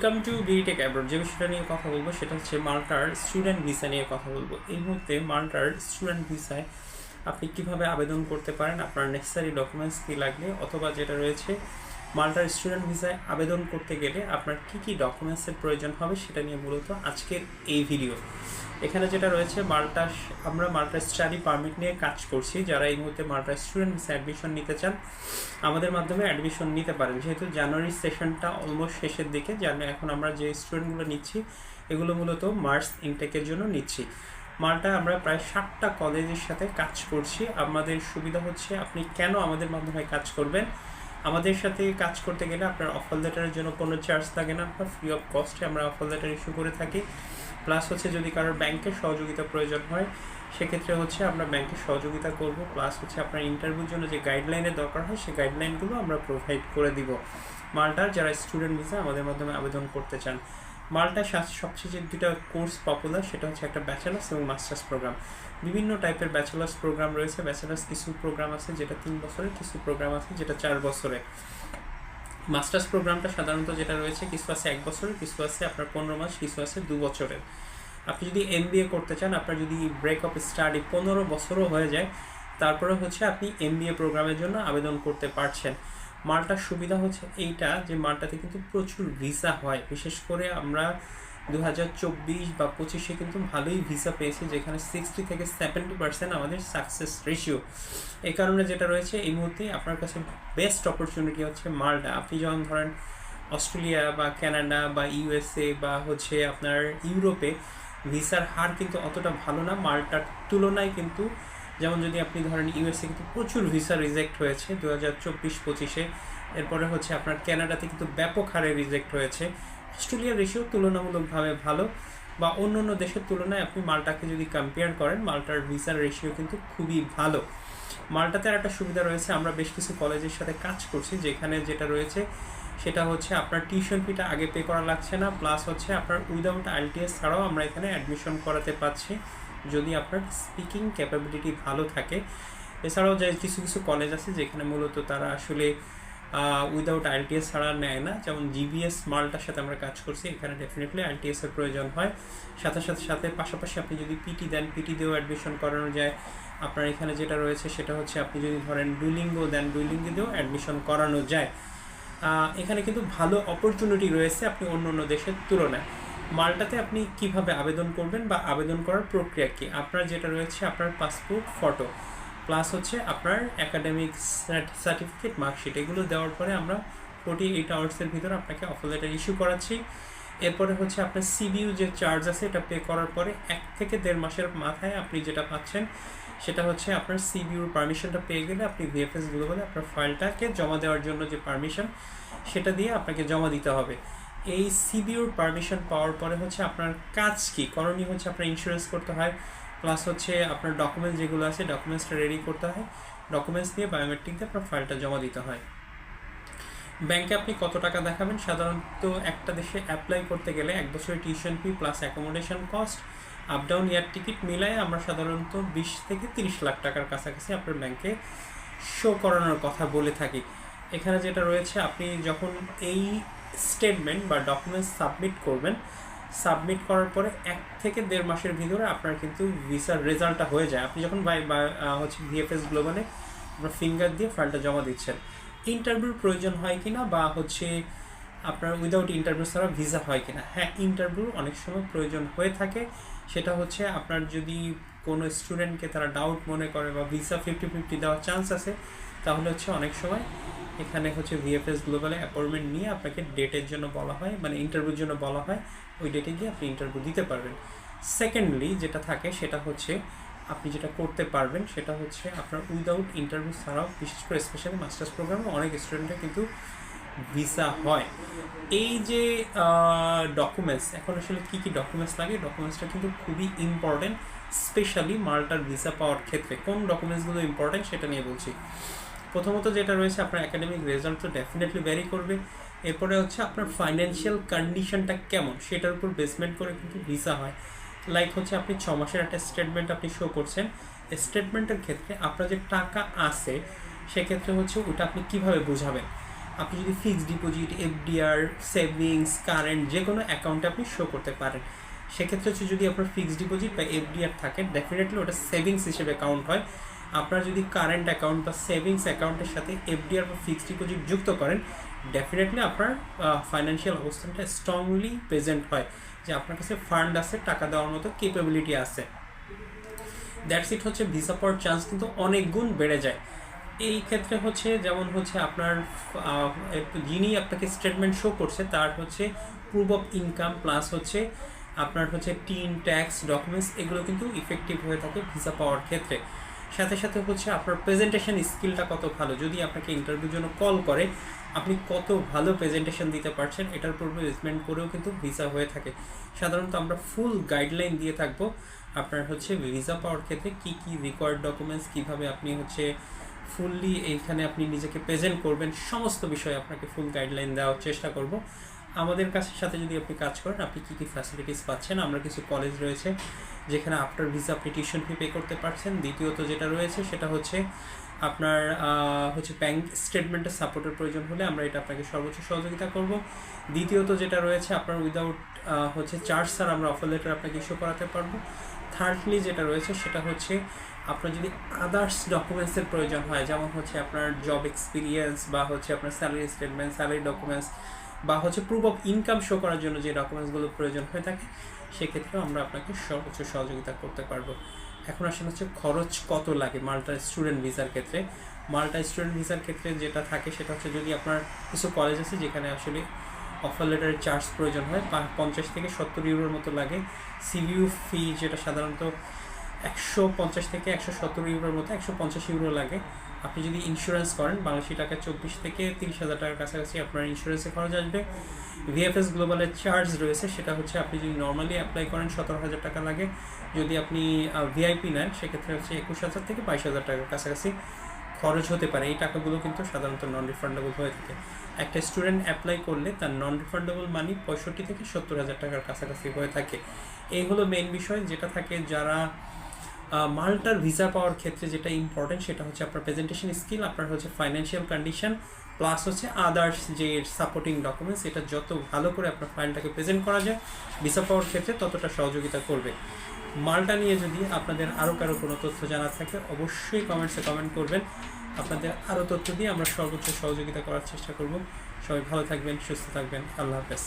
Welcome to B Tech abroad যে বিষয়টা নিয়ে কথা বলব সেটা হচ্ছে মাল্টার স্টুডেন্ট ভিসা নিয়ে কথা বলব। এই মুহূর্তে মাল্টার স্টুডেন্ট ভিসায় আপনি কীভাবে আবেদন করতে পারেন, আপনার নেসেসারি ডকুমেন্টস কী লাগবে, অথবা যেটা রয়েছে মাল্টার স্টুডেন্ট ভিসায় আবেদন করতে গেলে আপনার কী কী ডকুমেন্টসের প্রয়োজন হবে সেটা নিয়ে মূলত আজকের এই ভিডিও এখানে যেটা রয়েছে, মাল্টা আমরা মাল্টা স্টাডি পারমিট নিয়ে কাজ করছি। যারা এই মুহূর্তে মাল্টা স্টুডেন্ট ভিসা অ্যাডমিশন নিতে চান, আমাদের মাধ্যমে অ্যাডমিশন নিতে পারেন। যেহেতু জানুয়ারি সেশনটা অলমোস্ট শেষের দিকে জানো এখন আমরা যে স্টুডেন্টগুলো নিচ্ছি, এগুলো মূলত মার্চ ইনটেকের জন্য নিচ্ছি। মালটা আমরা প্রায় ষাটটা কলেজের সাথে কাজ করছি। আমাদের সুবিধা হচ্ছে আপনি কেন আমাদের মাধ্যমে কাজ করবেন? আমাদের সাথে কাজ করতে গেলে আপনার অফার লেটারের জন্য কোনো চার্জ থাকে না আপনার ফ্রি অফ কস্টে আমরা অফার লেটার ইস্যু করে থাকি। প্লাস হচ্ছে যদি কারোর ব্যাংকের সহযোগিতা প্রয়োজন হয়, সেক্ষেত্রে হচ্ছে আমরা ব্যাংকের সহযোগিতা করব। প্লাস হচ্ছে আপনার ইন্টারভিউর জন্য যে গাইডলাইনের দরকার হয়, সেই গাইডলাইনগুলো আমরা প্রোভাইড করে দিব। মালটার যারা স্টুডেন্ট ভিসা আমাদের মাধ্যমে আবেদন করতে চান। মালটার সবচেয়ে যে দুটা কোর্স পপুলার সেটা হচ্ছে একটা ব্যাচেলার্স এবং মাস্টার্স প্রোগ্রাম বিভিন্ন টাইপের ব্যাচেলার্স প্রোগ্রাম রয়েছে। ব্যাচেলার্স কিছু প্রোগ্রাম আছে যেটা তিন বছরের, কিছু প্রোগ্রাম আছে যেটা চার বছরে মাস্টার্স প্রোগ্রামটা সাধারণত যেটা রয়েছে, কিছু আছে এক বছরের, কিছু আছে আপনার পনেরো মাস, কিছু আছে দু বছরের। আপনি যদি এম করতে চান, আপনার যদি ব্রেক অফ স্টাডি পনেরো বছরও হয়ে যায়, তারপরে হচ্ছে আপনি এম প্রোগ্রামের জন্য আবেদন করতে পারছেন। মালটার সুবিধা হচ্ছে এইটা যে মালটাতে কিন্তু প্রচুর ভিসা হয়। বিশেষ করে আমরা দু হাজার চব্বিশ বা পঁচিশে কিন্তু ভালোই ভিসা পেয়েছি, যেখানে সিক্সটি থেকে সেভেন্টি পার্সেন্ট আমাদের সাকসেস রেশিও এই কারণে যেটা রয়েছে, এই মুহূর্তে আপনার কাছে বেস্ট অপরচুনিটি হচ্ছে মালটা। আপনি যখন ধরেন অস্ট্রেলিয়া বা ক্যানাডা বা ইউএসএ বা হচ্ছে আপনার ইউরোপে, ভিসার হার কিন্তু অতটা ভালো না। মালটার তুলনায় কিন্তু যেমন যদি আপনি ধরেন ইউএসএ কিন্তু প্রচুর ভিসা রিজেক্ট হয়েছে দু হাজার চব্বিশ পঁচিশে। এরপরে হচ্ছে আপনার ক্যানাডাতে কিন্তু ব্যাপক হারে রিজেক্ট হয়েছে। অস্ট্রেলিয়ার রেশিও তুলনামূলকভাবে ভালো বা অন্য অন্য দেশের তুলনায় আপনি মালটাকে যদি কম্পেয়ার করেন, মালটার ভিসার রেশিও কিন্তু খুবই ভালো। মালটাতে আর একটা সুবিধা রয়েছে, আমরা বেশ কিছু কলেজের সাথে কাজ করছি, যেখানে যেটা রয়েছে সেটা হচ্ছে আপনার টিউশন ফিটা আগে পে করা লাগছে না প্লাস হচ্ছে আপনার উইদাউট আইএলটিএস ছাড়াও আমরা এখানে অ্যাডমিশন করাতে পারছি। যদি আপনার স্পিকিং ক্যাপাবিলিটি ভালো থাকে। এছাড়াও যে কিছু কিছু কলেজ আছে যেখানে মূলত তারা আসলে উইদাউট আইএলটিএস ছাড়া নেয় না। যেমন জিবিএস মালটার সাথে আমরা কাজ করছি, এখানে ডেফিনেটলি আইএলটিএস এর প্রয়োজন হয়। সাথে সাথে সাথে পাশাপাশি আপনি যদি পিটি দেন পিটি দিয়েও অ্যাডমিশন করানো যায়। আপনার এখানে যেটা রয়েছে সেটা হচ্ছে আপনি যদি ধরেন ডুইলিঙ্গো দেন ডুইলিঙ্গো দিয়েও অ্যাডমিশন করানো যায়। এখানে কিন্তু ভালো অপরচুনিটি রয়েছে আপনি অন্য অন্য দেশের তুলনায়। মালটাতে আপনি কীভাবে আবেদন করবেন বা আবেদন করার প্রক্রিয়া কী? আপনার যেটা রয়েছে, আপনার পাসপোর্ট, ফটো, প্লাস হচ্ছে আপনার একাডেমিক সার্টিফিকেট মার্কশিট এগুলো দেওয়ার পরে আমরা ফোর্টি এইট আওয়ার্সের ভিতরে আপনাকে অফার লেটার ইস্যু করাচ্ছি। এরপরে হচ্ছে আপনার সিবিউ যে চার্জ আছে, এটা পে করার পরে এক থেকে দেড় মাসের মাথায় আপনি যেটা পাচ্ছেন, সেটা হচ্ছে আপনার সিবিউর পারমিশনটা পেয়ে গেলে আপনি ভিএফএস বলে আপনার ফাইলটাকে জমা দেওয়ার জন্য যে পারমিশন সেটা দিয়ে আপনাকে জমা দিতে হবে। এই সিবিউর পারমিশন পাওয়ার পরে হচ্ছে আপনার কাজ কি? করণীয় হচ্ছে আপনার ইন্স্যুরেন্স করতে হয় প্লাস হচ্ছে আপনার ডকুমেন্টস যেগুলো আছে ডকুমেন্টসটা রেডি করতে হয়। ডকুমেন্টস দিয়ে বায়োমেট্রিক দিয়ে আপনার ফাইলটা জমা দিতে হয়। ব্যাংকে আপনি কত টাকা দেখাবেন? সাধারণত একটা দেশে অ্যাপ্লাই করতে গেলে এক বছরের tuition fee plus accommodation cost up down air ticket মিলায় আমরা সাধারণত বিশ থেকে তিরিশ লাখ টাকার কাছাকাছি আপনার ব্যাংকে শো করানোর কথা বলে থাকি। এখানে যেটা রয়েছে, আপনি যখন এই স্টেটমেন্ট বা ডকুমেন্টস সাবমিট করবেন সাবমিট করার পরে এক থেকে দেড় মাসের ভিতরে আপনার কিন্তু ভিসার রেজাল্টটা হয়ে যায়। আপনি যখন বা হচ্ছে ভিএফএস গ্লোবালে আপনার ফিঙ্গার দিয়ে ফাইলটা জমা দিচ্ছেন ইন্টারভিউর প্রয়োজন হয় কি না বা হচ্ছে আপনার উইদাউট ইন্টারভিউ ছাড়া ভিসা হয় কিনা? হ্যাঁ ইন্টারভিউ অনেক সময় প্রয়োজন হয়ে থাকে। সেটা হচ্ছে আপনার যদি কোনো স্টুডেন্টকে তারা ডাউট মনে করে বা ভিসা ফিফটি ফিফটি দেওয়ার চান্স আছে, তাহলে হচ্ছে অনেক সময় এখানে হচ্ছে ভিএফএস গ্লোবালে অ্যাপয়েন্টমেন্ট নিয়ে আপনাকে ডেটের জন্য বলা হয় মানে ইন্টারভিউর জন্য বলা হয়, ওই ডেটে গিয়ে আপনি ইন্টারভিউ দিতে পারবেন। সেকেন্ডলি যেটা থাকে সেটা হচ্ছে আপনি যেটা করতে পারবেন সেটা হচ্ছে আপনার উইদাউট ইন্টারভিউ ছাড়াও বিশেষ করে স্পেশালি মাস্টার্স প্রোগ্রামে অনেক স্টুডেন্টের কিন্তু ভিসা হয়। এই যে ডকুমেন্টস এখন আসলে কী কী ডকুমেন্টস লাগে? ডকুমেন্টসটা কিন্তু খুবই ইম্পর্টেন্ট স্পেশালি মাল্টার ভিসা পাওয়ার ক্ষেত্রে কোন ডকুমেন্টসগুলো ইম্পর্টেন্ট সেটা নিয়ে বলছি। প্রথমত যেটা রয়েছে, আপনার একাডেমিক রেজাল্ট তো ডেফিনেটলি ভ্যারি করবে। এরপরে হচ্ছে আপনার ফাইন্যান্সিয়াল কন্ডিশনটা কেমন, সেটার উপর বেসমেন্ট করে কিন্তু ভিসা হয়। লাইক হচ্ছে আপনি ছ মাসের একটা স্টেটমেন্ট আপনি শো করছেন। স্টেটমেন্টের ক্ষেত্রে আপনার যে টাকা আছে, সেক্ষেত্রে হচ্ছে ওটা আপনি কীভাবে বোঝাবেন? আপনি যদি fixed deposit FDR savings current যে কোনো অ্যাকাউন্টে আপনি শো করতে পারেন। সেক্ষেত্রে হচ্ছে যদি আপনার ফিক্সড ডিপোজিট বা এফডিআর থাকে ডেফিনেটলি ওটা সেভিংস হিসেবে কাউন্ট হয়। আপনার যদি কারেন্ট অ্যাকাউন্ট বা সেভিংস অ্যাকাউন্টের সাথে এফডিআর বা ফিক্সড ডিপোজিট যুক্ত করেন ডেফিনেটলি আপনার ফাইন্যান্সিয়াল অবস্থানটা স্ট্রংলি প্রেজেন্ট হয়। যে আপনার কাছে ফান্ড আছে, টাকা দেওয়ার মতো কেপেবিলিটি আছে। দ্যাটস ইট হচ্ছে ভিসা পাওয়ার চান্স কিন্তু অনেক গুণ বেড়ে যায়। এই ক্ষেত্রে হচ্ছে যেমন হচ্ছে আপনার যিনি আপনাকে স্টেটমেন্ট শো করছে, তার হচ্ছে প্রুফ অফ ইনকাম প্লাস হচ্ছে আপনার হচ্ছে টিন, ট্যাক্স ডকুমেন্টস এগুলো কিন্তু ইফেক্টিভ হয়ে থাকে ভিসা পাওয়ার ক্ষেত্রে। সাথে সাথে হচ্ছে আপনার প্রেজেন্টেশন স্কিলটা কত ভালো। যদি আপনাকে ইন্টারভিউর জন্য কল করে, আপনি কত ভালো প্রেজেন্টেশন দিতে পারছেন, এটার উপর বেসমেন্ট করেও কিন্তু ভিসা হয়ে থাকে। সাধারণত আমরা ফুল গাইডলাইন দিয়ে থাকব আপনার হচ্ছে ভিসা পাওয়ার ক্ষেত্রে কী কী রিকোয়ার্ড ডকুমেন্টস কীভাবে আপনি হচ্ছে ফুললি এইখানে আপনি নিজেকে প্রেজেন্ট করবেন, সমস্ত বিষয়ে আপনাকে ফুল গাইডলাইন দেওয়ার চেষ্টা করব। আমাদের কাছে সাথে যদি আপনি কাজ করেন, আপনি কী কী ফ্যাসিলিটিস পাচ্ছেন? আমরা কিছু কলেজ রয়েছে, যেখানে after visa tuition fee pay করতে পারছেন। দ্বিতীয়ত যেটা রয়েছে, সেটা হচ্ছে আপনার হচ্ছে ব্যাংক স্টেটমেন্টের সাপোর্টের প্রয়োজন হলে আমরা এটা আপনাকে সর্বোচ্চ সহযোগিতা করব। দ্বিতীয়ত যেটা রয়েছে, আপনার উইদাউট হচ্ছে চার্জ স্যার আমরা অফার লেটার আপনাকে ইস্যু করাতে পারব। থার্ডলি যেটা রয়েছে, সেটা হচ্ছে আপনার যদি আদার্স ডকুমেন্টসের প্রয়োজন হয়, যেমন হচ্ছে আপনার জব এক্সপিরিয়েন্স বা হচ্ছে আপনার স্যালারি স্টেটমেন্ট স্যালারি ডকুমেন্টস বা হচ্ছে প্রুফ অফ ইনকাম শো করার জন্য যে ডকুমেন্টসগুলো প্রয়োজন হয়ে থাকে, সেক্ষেত্রেও আমরা আপনাকে সর্বোচ্চ সহযোগিতা করতে পারব। এখন আসলে হচ্ছে খরচ কত লাগে মাল্টা স্টুডেন্ট ভিসার ক্ষেত্রে? মাল্টা স্টুডেন্ট ভিসার ক্ষেত্রে যেটা থাকে সেটা হচ্ছে যদি আপনার কিছু কলেজ আছে যেখানে আসলে অফার লেটারের চার্জ প্রয়োজন হয় পঞ্চাশ থেকে সত্তর ইউরোর মতো লাগে। সিভিউ ফি যেটা সাধারণত একশো পঞ্চাশ থেকে একশো সত্তর ইউরোর মতো একশো পঞ্চাশ ইউরো লাগে। আপনি যদি ইন্স্যুরেন্স করেন, বাংলাদেশি টাকা চব্বিশ থেকে তিরিশ হাজার টাকার কাছাকাছি আপনার ইন্স্যুরেন্সে খরচ আসবে। ভিএফএস গ্লোবালের চার্জ রয়েছে, সেটা হচ্ছে আপনি যদি নর্মালি অ্যাপ্লাই করেন, সতেরো হাজার টাকা লাগে। যদি আপনি ভিআইপি নেন, সেক্ষেত্রে হচ্ছে একুশ হাজার থেকে বাইশ হাজার টাকার কাছাকাছি খরচ হতে পারে। এই টাকাগুলো কিন্তু সাধারণত নন রিফান্ডেবল হয়ে থাকে। একটা স্টুডেন্ট অ্যাপ্লাই করলে তার নন রিফান্ডেবল মানি পঁয়ষট্টি থেকে সত্তর হাজার টাকার কাছাকাছি হয়ে থাকে। এই হলো মেন বিষয়। যেটা থাকে যারা মাল্টার ভিসা পাওয়ার ক্ষেত্রে যেটা ইম্পর্টেন্ট সেটা হচ্ছে আপনার প্রেজেন্টেশন স্কিল আপনার হচ্ছে ফাইন্যান্সিয়াল কন্ডিশন প্লাস হচ্ছে আদার্স যে সাপোর্টিং ডকুমেন্টস এটা যত ভালো করে আপনার ফাইলটাকে প্রেজেন্ট করা যায় ভিসা পাওয়ার ক্ষেত্রে ততটা সহযোগিতা করবে। মালটা নিয়ে যদি আপনাদের আরও কারও কোনো তথ্য জানার থাকে, অবশ্যই কমেন্টসে কমেন্ট করবেন। আপনাদের আরও তথ্য দিয়ে আমরা সর্বোচ্চ সহযোগিতা করার চেষ্টা করব। সবাই ভালো থাকবেন, সুস্থ থাকবেন। আল্লাহ হাফেজ।